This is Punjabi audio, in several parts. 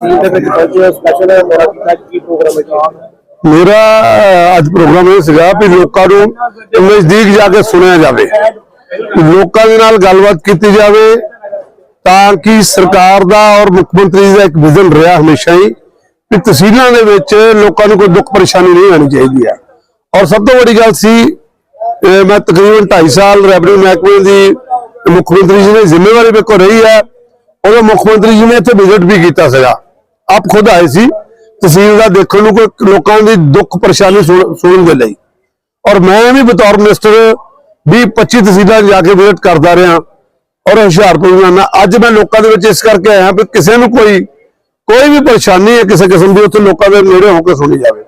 ਦੇ ਵਿੱਚ ਪਹੁੰਚੇ ਸਪੈਸ਼ਲ ਮੇਰਾ ਕੀਤਾ ਕੀ ਪ੍ਰੋਗਰਾਮ ਹੈ ਜੀ? ਮੇਰਾ ਅੱਜ ਪ੍ਰੋਗਰਾਮ ਇਹ ਸੀਗਾ ਵੀ ਲੋਕਾਂ ਨੂੰ ਨਜ਼ਦੀਕ ਜਾ ਕੇ ਸੁਣਿਆ ਜਾਵੇ। ਲੋਕਾਂ ਦੇ ਨਾਲ ਗੱਲਬਾਤ ਕੀਤੀ ਜਾਵੇ ਤਾਂ ਕਿ ਸਰਕਾਰ ਦਾ ਔਰ ਮੁੱਖ ਮੰਤਰੀ ਦਾ ਇੱਕ ਵਿਜ਼ਨ ਰਿਹਾ ਹਮੇਸ਼ਾ ਹੀ ਕਿ ਤਹਿਸੀਲਾਂ ਦੇ ਵਿੱਚ ਲੋਕਾਂ ਨੂੰ ਕੋਈ ਦੁੱਖ ਪਰੇਸ਼ਾਨੀ ਨਹੀਂ ਆਣੀ ਚਾਹੀਦੀ ਹੈ। ਔਰ ਸਭ ਤੋਂ ਵੱਡੀ ਗੱਲ ਸੀ ਮੈਂ ਤਕਰੀਬਨ 2.5 ਸਾਲ ਰੈਵਨਿਊ ਮਹਿਕਮੇ ਦੀ ਮੁੱਖ ਮੰਤਰੀ ਜੀ ਨੇ ਜ਼ਿੰਮੇਵਾਰੀ ਮੇਰੇ ਕੋਲ ਰਹੀ ਹੈ। ਉਦੋਂ ਮੁੱਖ ਮੰਤਰੀ ਜੀ ਨੇ ਇੱਥੇ ਵਿਜ਼ਿਟ ਵੀ ਕੀਤਾ ਸੀਗਾ। ਆਪ ਖੁਦ ਆਏ ਸੀ, ਤਹਿਸੀਲ ਦਾ ਦੇਖਣ ਨੂੰ ਕੋਈ ਲੋਕਾਂ ਦੀ ਦੁੱਖ ਪਰੇਸ਼ਾਨੀ ਸੁਣਨ ਦੇ ਲਈ। ਔਰ ਮੈਂ ਵੀ ਬਤੌਰ ਮਿਨਿਸਟਰ 20 25 ਤਹਿਸੀਲਾਂ ਜਾ ਕੇ ਵਿਜ਼ਿਟ ਕਰਦਾ ਰਿਹਾ ਔਰ ਹੁਸ਼ਿਆਰਪੁਰ ਜਾਣਾ ਅੱਜ ਮੈਂ ਲੋਕਾਂ ਦੇ ਵਿੱਚ ਇਸ ਕਰਕੇ ਆਇਆ ਵੀ ਕਿਸੇ ਨੂੰ ਕੋਈ ਕੋਈ ਵੀ ਪਰੇਸ਼ਾਨੀ ਹੈ ਕਿਸੇ ਕਿਸਮ ਦੀ, ਉੱਥੇ ਲੋਕਾਂ ਦੇ ਨੇੜੇ ਹੋ ਕੇ ਸੁਣੀ ਜਾਵੇ।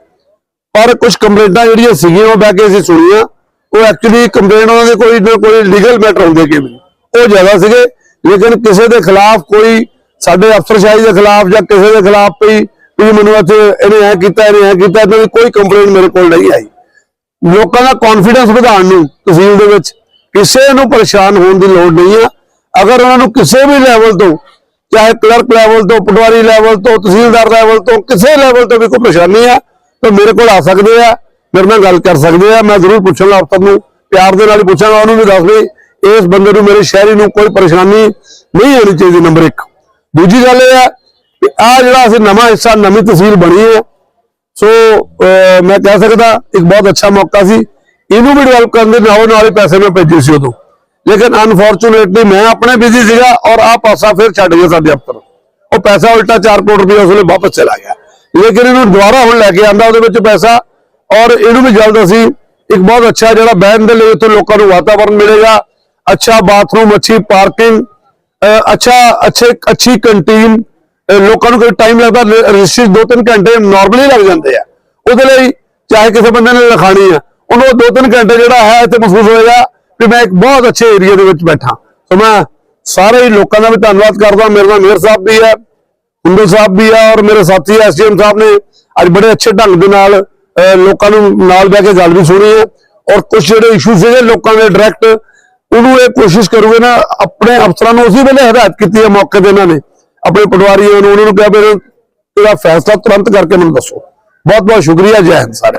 ਪਰ ਕੁਝ ਕੰਪਲੇਂਟਾਂ ਜਿਹੜੀਆਂ ਸੀਗੀਆਂ, ਉਹ ਬਹਿ ਕੇ ਅਸੀਂ ਸੁਣੀਆਂ। ਉਹ ਐਕਚੁਅਲੀ ਕੰਪਲੇਂਟ ਉਹਨਾਂ ਦੇ ਕੋਈ ਨਾ ਕੋਈ ਲੀਗਲ ਮੈਟਰ ਹੁੰਦੇ ਕਿ ਉਹ ਜ਼ਿਆਦਾ ਸੀਗੇ, ਲੇਕਿਨ ਕਿਸੇ ਦੇ ਖਿਲਾਫ ਕੋਈ ਸਾਡੇ ਅਫਸਰਸ਼ਾਹੀ ਦੇ ਖਿਲਾਫ ਜਾਂ ਕਿਸੇ ਦੇ ਖਿਲਾਫ ਕੋਈ ਵੀ ਮੈਨੂੰ ਇੱਥੇ ਇਹਨੇ ਐ ਕੀਤਾ, ਇਹਨੇ ਐ ਕੀਤਾ ਇਹਨਾਂ ਦੀ ਕੋਈ ਕੰਪਲੇਂਟ ਮੇਰੇ ਕੋਲ ਨਹੀਂ ਆਈ। ਲੋਕਾਂ ਦਾ ਕੌਨਫੀਡੈਂਸ ਵਧਾਉਣ ਨੂੰ ਤਹਿਸੀਲ ਦੇ ਵਿੱਚ ਕਿਸੇ ਨੂੰ ਪਰੇਸ਼ਾਨ ਹੋਣ ਦੀ ਲੋੜ ਨਹੀਂ ਆ। ਅਗਰ ਉਹਨਾਂ ਨੂੰ ਕਿਸੇ ਵੀ ਲੈਵਲ ਤੋਂ, ਚਾਹੇ ਕਲਰਕ ਲੈਵਲ ਤੋਂ, ਪਟਵਾਰੀ ਲੈਵਲ ਤੋਂ, ਤਹਿਸੀਲਦਾਰ ਲੈਵਲ ਤੋਂ, ਕਿਸੇ ਲੈਵਲ ਤੋਂ ਵੀ ਕੋਈ ਪਰੇਸ਼ਾਨੀ ਆ, ਤਾਂ ਮੇਰੇ ਕੋਲ ਆ ਸਕਦੇ ਆ, ਮੇਰੇ ਨਾਲ ਗੱਲ ਕਰ ਸਕਦੇ ਆ, ਮੈਂ ਜ਼ਰੂਰ ਪੁੱਛਾਂਗਾ ਅਫਸਰ ਨੂੰ, ਪਿਆਰ ਦੇ ਨਾਲ ਹੀ ਪੁੱਛਾਂਗਾ ਉਹਨੂੰ ਵੀ ਦੱਸ ਦੇ। ਇਸ ਬੰਦੇ ਨੂੰ, ਮੇਰੇ ਸ਼ਹਿਰੀ ਨੂੰ ਕੋਈ ਪਰੇਸ਼ਾਨੀ ਨਹੀਂ ਹੋਣੀ ਚਾਹੀਦੀ ਨੰਬਰ 1 ਦੂਜੀ ਗੱਲ ਇਹ ਹੈ ਕਿ ਆ ਜਿਹੜਾ ਅਸੀਂ ਨਵਾਂ ਹਿੱਸਾ ਨਵੀਂ ਤਹਿਸੀਲ ਬਣੀ ਹੈ ਸੋ ਅਹ, ਮੈਂ ਕਹਿ ਸਕਦਾ ਇੱਕ ਬਹੁਤ ਅੱਛਾ ਮੌਕਾ ਸੀ। ਇਹਨੂੰ ਵੀ ਡਿਵੈਲਪ ਕਰਨ ਦੇ ਨਾਲ ਨਾਲ ਹੀ ਪੈਸੇ ਮੈਂ ਭੇਜੇ ਸੀ ਉਦੋਂ। ਲੇਕਿਨ ਅਨਫੋਰਚੂਨੇਟਲੀ ਮੈਂ ਆਪਣੇ ਬਿਜ਼ੀ ਸੀਗਾ ਔਰ ਆ ਪਾਸਾ ਫਿਰ ਛੱਡ ਗਿਆ ਸਾਡੇ ਅਫਸਰ ਉਹ ਪੈਸਾ ਉਲਟਾ 4 ਕਰੋੜ ਰੁਪਏ ਉਸ ਵੇਲੇ ਵਾਪਸ ਚਲਾ ਗਿਆ। ਲੇਕਿਨ ਇਹਨੂੰ ਦੁਬਾਰਾ ਹੁਣ ਲੈ ਕੇ ਆਂਦਾ ਉਹਦੇ ਵਿੱਚ ਪੈਸਾ ਔਰ ਇਹਨੂੰ ਵੀ ਜਲਦ ਅਸੀਂ ਇੱਕ ਬਹੁਤ ਅੱਛਾ ਜਿਹੜਾ ਬਹਿਣ ਦੇ ਲਈ ਉੱਥੇ ਲੋਕਾਂ ਨੂੰ ਵਾਤਾਵਰਣ ਮਿਲੇਗਾ। ਅੱਛਾ ਬਾਥਰੂਮ ਅੱਛੀ ਪਾਰਕਿੰਗ ਅੱਛਾ, ਅੱਛੇ, ਅੱਛੀ ਕੰਟੀਨ ਲੋਕਾਂ ਨੂੰ ਕੋਈ ਟਾਈਮ ਲੱਗਦਾ ਰਜਿਸਟਰੀ 2-3 ਘੰਟੇ ਨਾਰਮਲੀ ਲੱਗ ਜਾਂਦੇ ਆ। ਉਹਦੇ ਲਈ ਚਾਹੇ ਕਿਸੇ ਬੰਦੇ ਨੇ ਲਿਖਾਣੀ ਆ, ਉਹਨੂੰ 2-3 ਘੰਟੇ ਜਿਹੜਾ ਹੈ ਇੱਥੇ ਮਹਿਸੂਸ ਹੋਏਗਾ ਕਿ ਮੈਂ ਇੱਕ ਬਹੁਤ ਅੱਛੇ ਏਰੀਆ ਦੇ ਵਿੱਚ ਬੈਠਾ। ਸੋ ਮੈਂ ਸਾਰੇ ਲੋਕਾਂ ਦਾ ਵੀ ਧੰਨਵਾਦ ਕਰਦਾ, ਮੇਰੇ ਨਾਲ ਮੇਅਰ ਸਾਹਿਬ ਵੀ ਹੈ ਹੁੰਦੂ ਸਾਹਿਬ ਵੀ ਹੈ ਔਰ ਮੇਰੇ ਸਾਥੀ ਐਸਡੀਐਮ ਸਾਹਿਬ ਨੇ ਅੱਜ ਬੜੇ ਅੱਛੇ ਢੰਗ ਦੇ ਨਾਲ ਲੋਕਾਂ ਨੂੰ ਨਾਲ ਬਹਿ ਕੇ ਗੱਲ ਵੀ ਸੁਣੀ ਹੈ, ਔਰ ਕੁਝ ਜਿਹੜੇ ਇਸ਼ੂ ਸੀਗੇ, ਲੋਕਾਂ ਦੇ ਡਾਇਰੈਕਟ ਉਹਨੂੰ ਇਹ ਕੋਸ਼ਿਸ਼ ਕਰੂਗੇ ਨਾ, ਆਪਣੇ ਅਫਸਰਾਂ ਨੂੰ ਉਸੇ ਵੇਲੇ ਹਦਾਇਤ ਕੀਤੀ ਹੈ ਮੌਕੇ ਤੇ ਇਹਨਾਂ ਨੇ। ਆਪਣੇ ਪਟਵਾਰੀਆਂ ਨੂੰ, ਉਹਨਾਂ ਨੂੰ ਕਿਹਾ ਵੀ ਇਹਦਾ ਫੈਸਲਾ ਤੁਰੰਤ ਕਰਕੇ ਮੈਨੂੰ ਦੱਸੋ। ਬਹੁਤ ਬਹੁਤ ਸ਼ੁਕਰੀਆ, ਜੈ ਹਿੰਦ ਸਾਰੇ।